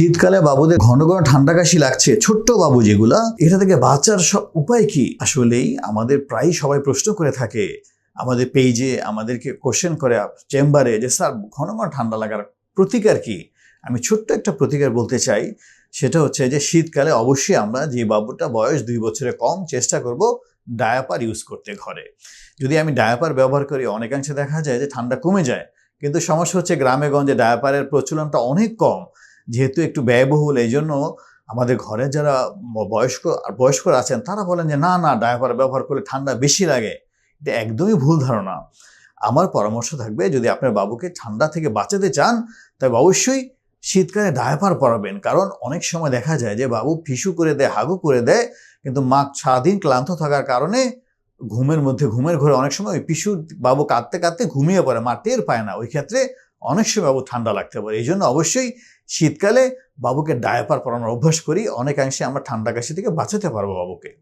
শীতকালে বাবুদের ঘন ঘন ঠান্ডা কাশি লাগছে। ছোট্ট বাবু যেগুলা, এটা থেকে বাঁচার সব উপায় কি? আসলেই আমাদের প্রায় সবাই প্রশ্ন করে থাকে। আমাদের পেজে আমাদেরকে কোশ্চেন করে চেম্বারে যে, স্যার, ঘন ঘন ঠান্ডা লাগার প্রতিকার কি? আমি ছোট্ট একটা প্রতিকার বলতে চাই। সেটা হচ্ছে যে, শীতকালে অবশ্যই আমরা যে বাবুটা বয়স দুই বছরে কম, চেষ্টা করব ডায়াপার ইউজ করতে ঘরে। যদি আমি ডায়াপার ব্যবহার করি, অনেকাংশে দেখা যায় যে, ঠান্ডা কমে যায়। কিন্তু সমস্যা হচ্ছে, গ্রামে গঞ্জে ডায়াপারের প্রচলনটা অনেক কম। যেহেতু একটু ব্যয়বহুল এই জন্য আমাদের ঘরে যারা বয়স্ক, বয়স্করা আছেন, তারা বলেন যে, না না, ডায়াপার ব্যবহার করলে ঠান্ডা বেশি লাগে। এটা একদমই ভুল ধারণা। আমার পরামর্শ থাকবে, যদি আপনার বাবুকে ঠান্ডা থেকে বাঁচাতে চান, তবে অবশ্যই শীতকালে ডায়াপার পরাবেন। কারণ অনেক সময় দেখা যায় যে, বাবু ফিসু করে দেয়, হাগু করে দেয়, কিন্তু মা সারাদিন ক্লান্ত থাকার কারণে ঘুমের মধ্যে, ঘুমের ঘরে অনেক সময় ওই পিসু বাবু কাঁদতে কাঁদতে ঘুমিয়ে পড়ে, মা টের পায় না। ওই ক্ষেত্রে অনেক সময় বাবু ঠান্ডা লাগতে পারে। এই জন্য অবশ্যই শীতকালে বাবুকে ডায়াপার পরানোর অভ্যাস করি। অনেকাংশে আমরা ঠান্ডা কাশি থেকে বাঁচাতে পারব বাবুকে।